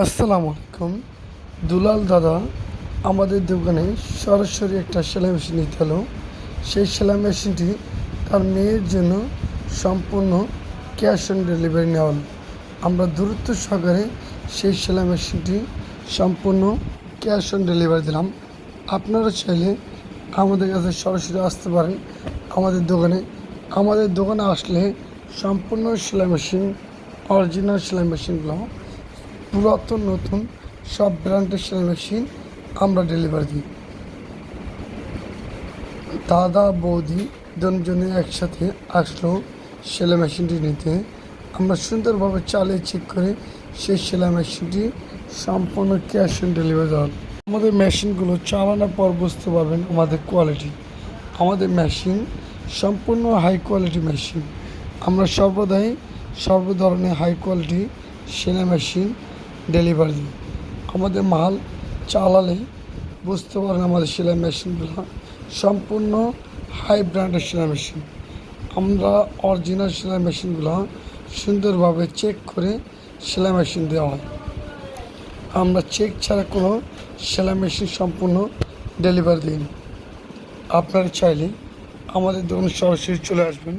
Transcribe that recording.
আসসালামু আলাইকুম। দুলাল দাদা, আমাদের দোকানে সরাসরি একটা সেলাই মেশিন নিতে হলো সেই সেলাই মেশিনটি তার মেয়ের জন্য সম্পূর্ণ ক্যাশ অন ডেলিভারি নেওয়া হলো। আমরা দূরত্ব সহকারে সেই সেলাই মেশিনটি সম্পূর্ণ ক্যাশ অন ডেলিভারি দিলাম। আপনারা চাইলে আমাদের কাছে সরাসরি আসতে পারেন। আমাদের দোকানে আমাদের দোকানে আসলে সম্পূর্ণ সেলাই মেশিন, অরিজিনাল সেলাই মেশিনগুলো পুরাতন নতুন সব ব্র্যান্ডের সেলাই মেশিন আমরা ডেলিভারি দিই। দাদা, বৌদি দুজনে একসাথে আসলো সেলাই মেশিনটি নিতে। আমরা সুন্দরভাবে চালিয়ে চেক করে সেই সেলাই মেশিনটি সম্পূর্ণ ক্যাশ অন ডেলিভারি দেওয়া। আমাদের মেশিনগুলো চালানোর পর বুঝতে পারবেন আমাদের কোয়ালিটি আমাদের মেশিন সম্পূর্ণ হাই কোয়ালিটি মেশিন আমরা সর্বদাই সর্ব ধরনের হাই কোয়ালিটি সেলাই মেশিন ডেলিভারি। আমাদের মাল চালালে বুঝতে পারেন আমাদের সেলাই মেশিনগুলো সম্পূর্ণ হাই ব্র্যান্ডের সেলাই মেশিন। আমরা অরিজিনাল সেলাই মেশিনগুলো সুন্দরভাবে চেক করে সেলাই মেশিন দেওয়া হয়। আমরা চেক ছাড়া কোনো সেলাই মেশিন সম্পূর্ণ ডেলিভারি দিই আপনারা চাইলে আমাদের দোকানে সরাসরি চলে আসবেন।